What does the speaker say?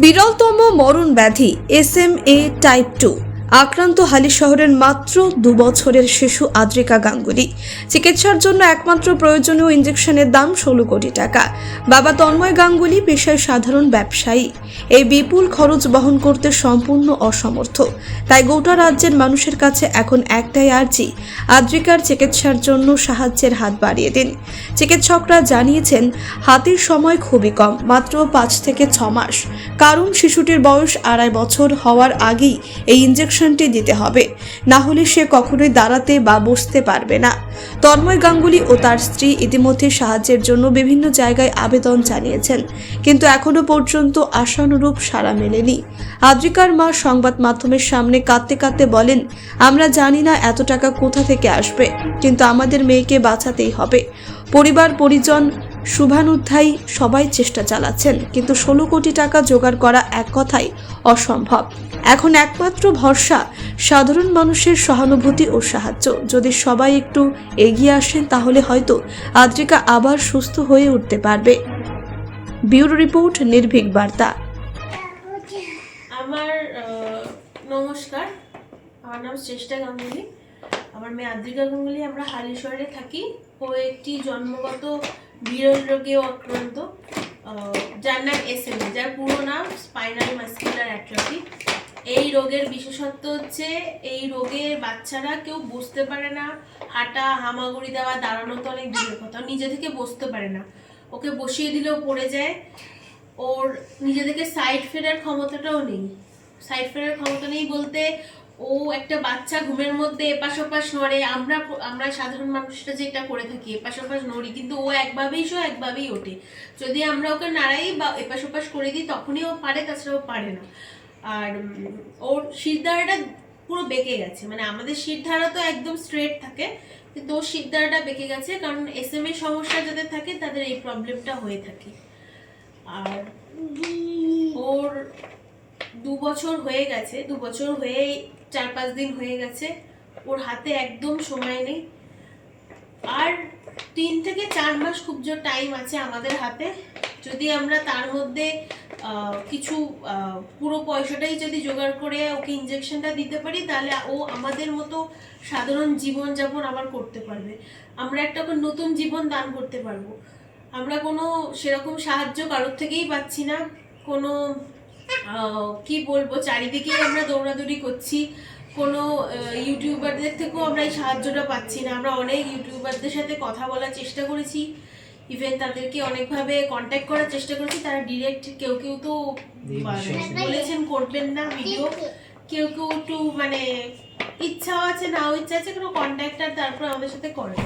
বিরলতম মরণ ব্যাধি S M A type two আক্রান্ত হালি শহরের মাত্র দু বছরের শিশু আদ্রিকা গাঙ্গুলি। চিকিৎসার জন্য একমাত্র প্রয়োজনীয় ইঞ্জেকশনের দাম ষোলো কোটি টাকা। বাবা তন্ময় গাঙ্গুলি পেশায় সাধারণ ব্যবসায়ী। এই বিপুল খরচ বহন করতে সম্পূর্ণ অসমর্থ। তাই গোটা রাজ্যের মানুষের কাছে এখন একটাই আর্জি, আদ্রিকার চিকিৎসার জন্য সাহায্যের হাত বাড়িয়ে দিন। চিকিৎসকরা জানিয়েছেন, হাতির সময় খুবই কম, মাত্র পাঁচ থেকে ছ মাস। কারণ শিশুটির বয়স আড়াই বছর হওয়ার আগেই এই ইঞ্জেকশনটি দিতে হবে। না হলে সে কখনোই দাঁড়াতে বা বসতে পারবে না। তন্ময় গাঙ্গুলি ও তার স্ত্রী ইতিমধ্যে সাহায্যের জন্য বিভিন্ন জায়গায় আবেদন জানিয়েছেন। কিন্তু এখনও পর্যন্ত আশানুরূপ সাড়া মেলেনি। আদ্রিকার মা সংবাদ মাধ্যমের সামনে কাঁদতে কাঁদতে বলেন, আমরা জানি না এত টাকা কোথা থেকে আসবে, কিন্তু আমাদের মেয়েকে বাঁচাতেই হবে। পরিবার, পরিজন, শুভানুধ্যায়ী সবাই চেষ্টা চালাচ্ছেন, কিন্তু ষোলো কোটি টাকা জোগাড় করা এক কথাই অসম্ভব। এখন একমাত্র ভরসা সাধারণ মানুষের সহানুভূতি ও সাহায্য। যদি সবাই একটু এগিয়ে আসেন, তাহলে হয়তো আদ্রিকা আবার সুস্থ হয়ে উঠতে পারবে। ব্যুরো রিপোর্ট, নির্ভীক বার্তা। আমার নমস্কার। আমার নাম শ্রেষ্ঠা গাঙ্গুলি। আমার মেয়ে আদ্রিকা গাঙ্গুলি। আমরা হালিশহরে থাকি। ও একটি জন্মগত বিরল রোগেও আক্রান্ত। যার নাম এসএম যার পুরো নাম স্পাইনাল মাস্কুলার অ্যাট্রফি এই রোগের বিশেষত্ব হচ্ছে এই রোগের বাচ্চারা কেউ বসতে পারে না। হাঁটা, হামাগুড়ি দেওয়া, দাঁড়ানো তো অনেক দূরের কথা। নিজে থেকে বসতে পারে না। ওকে বসিয়ে দিলেও পড়ে যায়। ওর নিজে থেকে সাইড ফেরার ক্ষমতাটাও নেই। সাইড ফেরার ক্ষমতা নেই বলতে ও একটা বাচ্চা ঘুমের মধ্যে এপাশ ওপাশ নড়ে। আমরা আমরা সাধারণ মানুষরা যেটা করে থাকি, এপাশ ওপাশ নড়ি, কিন্তু ও একভাবেই শো একভাবেই ওঠে। যদি আমরা ওকে নাড়াই বা এপাশ ওপাশ করে দিই, তখনই ও পারে, তাছাড়া ও পারে না। আর ওর শিরদাঁড়াটা পুরো বেঁকে গেছে। মানে আমাদের শিরধারা তো একদম স্ট্রেট থাকে, কিন্তু ওর শিরদাঁড়াটা বেঁকে গেছে কারণ এস এম এর সমস্যা যাদের থাকে, তাদের এই প্রবলেমটা হয়ে থাকে। আর ওর দু বছর হয়ে গেছে, দু বছর হয়ে চার পাঁচ দিন হয়ে গেছে। ওর হাতে একদম সময় নেই। আর তিন থেকে চার মাস খুব জোর টাইম আছে আমাদের হাতে। যদি আমরা তার মধ্যে কিছু পুরো পয়সাটাই যদি জোগাড় করে ওকে ইঞ্জেকশনটা দিতে পারি, তাহলে ও আমাদের মতো সাধারণ জীবনযাপন আবার করতে পারবে। আমরা একটা নতুন জীবন দান করতে পারব। আমরা কোনো সেরকম সাহায্য কারোর থেকেই পাচ্ছি না। কোনো কি বলব চারিদিকেই আমরা দৌড়াদৌড়ি করছি। কোনো ইউটিউবারদের থেকেও আমরা এই সাহায্যটা পাচ্ছি না। আমরা অনেক ইউটিউবারদের সাথে কথা বলার চেষ্টা করেছি। ইভেন তাদেরকে অনেকভাবে কন্ট্যাক্ট করার চেষ্টা করেছি তারা ডিরেক্ট কেউ কেউ তো মানে বলেছেন করবেন না ভিডিও কেউ কেউ একটু মানে ইচ্ছাও আছে নাও ইচ্ছা আছে কোনো কন্ট্যাক্ট আর তারপর আমাদের সাথে করে।